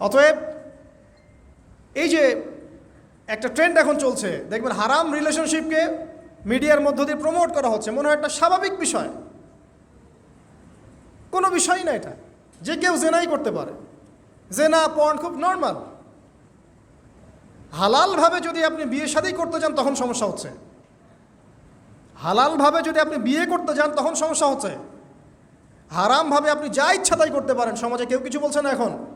অতএব, এই যে একটা ট্রেন্ড এখন চলছে, দেখবেন হারাম রিলেশনশিপকে মিডিয়ার মধ্য দিয়ে প্রমোট করা হচ্ছে, মনে হয় একটা স্বাভাবিক বিষয়। কোনো বিষয় না এটা। যে কেউ জেনাই করতে পারে। জেনা পর্ন খুব নর্মাল হালালভাবে যদি আপনি বিয়ে শাদী করতে যান, তখন সমস্যা হচ্ছে। হালালভাবে যদি আপনি বিয়ে করতে যান, তখন সমস্যা হচ্ছে। হারামভাবে আপনি যা ইচ্ছা তাই করতে পারেন। সমাজে কেউ কিছু বলছে না এখন।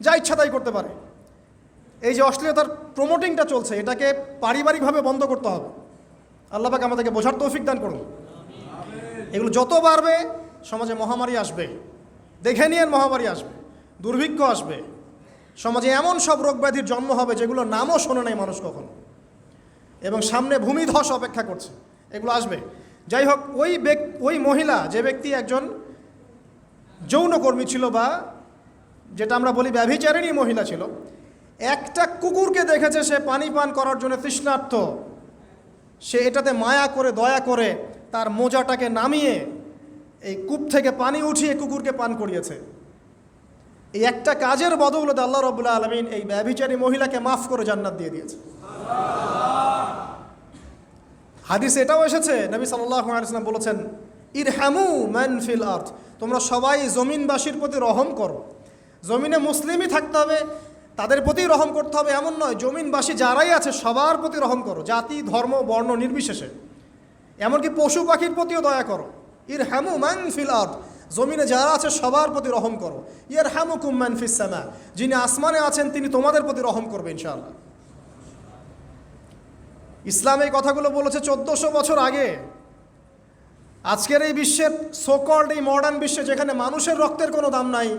যা ইচ্ছা তাই করতে পারে। এই যে অশ্লীলতার প্রমোটিংটা চলছে, এটাকে পারিবারিকভাবে বন্ধ করতে হবে। আল্লাহ পাক আমাদেরকে বোঝার তৌফিক দান করুন। এগুলো যত বাড়বে, সমাজে মহামারী আসবে। দেখে নিয়ে মহামারী আসবে, দুর্ভিক্ষ আসবে। সমাজে এমন সব রোগ ব্যাধির জন্ম হবে যেগুলো নামও শোনে নাই মানুষ কখনো। এবং সামনে ভূমিধস অপেক্ষা করছে, এগুলো আসবে। যাই হোক, ওই ব্যক্তি ওই মহিলা, যে ব্যক্তি একজন যৌনকর্মী ছিল বা যেটা আমরা বলি ব্যভিচারিণী মহিলা ছিল, একটা কুকুরকে দেখেছে সে পানি পান করার জন্য তৃষ্ণার্থ। সে এটাতে মায়া করে, দয়া করে তার মোজাটাকে নামিয়ে এই কূপ থেকে পানি উঠিয়ে কুকুরকে পান করিয়েছে। এই একটা কাজের বদৌলতে আল্লাহ রবুল্লা আলমিন এই ব্যভিচারী মহিলাকে মাফ করে জান্নাত দিয়ে দিয়েছে। হাদিস এটাও এসেছে, নবী সাল্লাম বলেছেন, ইরহামু ম্যান ফিল আর্থ তোমরা সবাই জমিনবাসীর প্রতি রহম করো। জমিনে মুসলিমই থাকতে হবে, তাদের প্রতি রহম করতে হবে, এমন নয়। জমিনবাসী যারাই আছে, সবার প্রতি রহম করো। জাতি, ধর্ম, বর্ণ নির্বিশেষে। এমনকি পশু পাখির প্রতিও দয়া করো। ইর হ্যামু ম্যান ফিল আর্থ জমিনে যারা আছে, সবার প্রতি রহম করো। ইয়ার হ্যামু কুম ম্যান ফিস সামা। যিনি আসমানে আছেন, তিনি তোমাদের প্রতি রহম করবে ইনশাআল্লাহ। ইসলাম এই কথাগুলো বলেছে চোদ্দশো বছর আগে। আজকের এই বিশ্বের সোকল্ড এই মডার্ন বিশ্বে যেখানে মানুষের রক্তের কোনো দাম নাই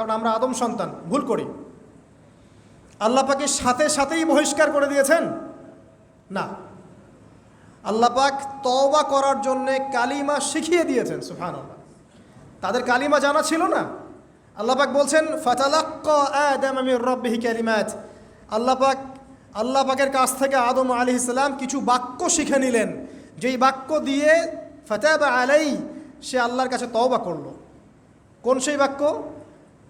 কারণ আমরা আদম সন্তান, ভুল করি। আল্লাহ পাকে সাথে সাথেই বহিষ্কার করে দিয়েছেন? না। আল্লাহ পাক তওবা করার জন্যে কালিমা শিখিয়ে দিয়েছেন সুফান তাদের কালিমা জানা ছিল না? আল্লাহ পাক বলছেন, ফাতালাক্ক আদম আমির রব্বিহি কালিমাত। আল্লাহ পাক, আল্লাহ পাকের কাছ থেকে আদম আলী ইসলাম কিছু বাক্য শিখে নিলেন। যেই বাক্য দিয়ে ফতাবা আলাই সে আল্লাহর কাছে তওবা করল। কোন সেই বাক্য?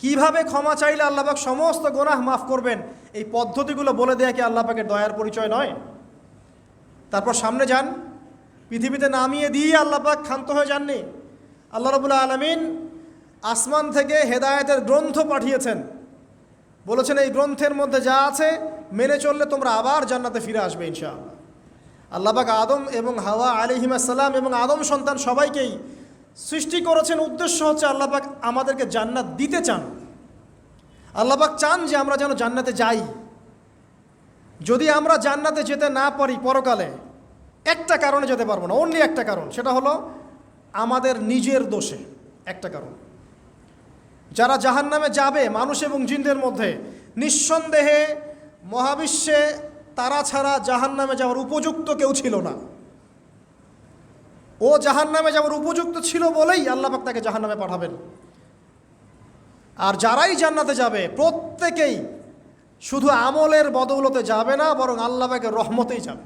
কীভাবে ক্ষমা চাইলে আল্লাহ পাক সমস্ত গোনাহ মাফ করবেন? এই পদ্ধতিগুলো বলে দেয়া কি আল্লাহ পাকের দয়ার পরিচয় নয়? তারপর সামনে যান। পৃথিবীতে নামিয়ে দিয়ে আল্লাহ পাক ক্ষান্ত হয়ে যাননি। আল্লাহ রবুল্লা আলমিন আসমান থেকে হেদায়েতের গ্রন্থ পাঠিয়েছেন। বলেছেন, এই গ্রন্থের মধ্যে যা আছে, মেনে চললে তোমরা আবার জান্নাতে ফিরে আসবে ইনশাআল্লাহ। আল্লাহবাক আদম এবং হাওয়া আলিহিমাসাল্লাম এবং আদম সন্তান সবাইকেই সৃষ্টি করেছেন উদ্দেশ্য হচ্ছে আল্লাহবাক আমাদেরকে জান্নাত দিতে চান। আল্লাহবাক চান যে আমরা যেন জান্নাতে যাই। যদি আমরা জান্নাতে যেতে না পারি পরকালে, একটা কারণে যেতে পারব না অনলি একটা কারণ, সেটা হলো আমাদের নিজের দোষে, একটা কারণ। যারা জাহান নামে যাবে, মানুষ এবং জিনদের মধ্যে, নিঃসন্দেহে মহাবিশ্বে তারা ছাড়া জাহান নামে যাওয়ার উপযুক্ত কেউ ছিল না। ও জাহান নামে যাওয়ার উপযুক্ত ছিল বলেই আল্লাপাক তাকে জাহান নামে পাঠাবেন। আর যারাই জান্নাতে যাবে, প্রত্যেকেই শুধু আমলের বদৌলতে যাবে না, বরং আল্লাহ পাকের রহমতেই যাবে।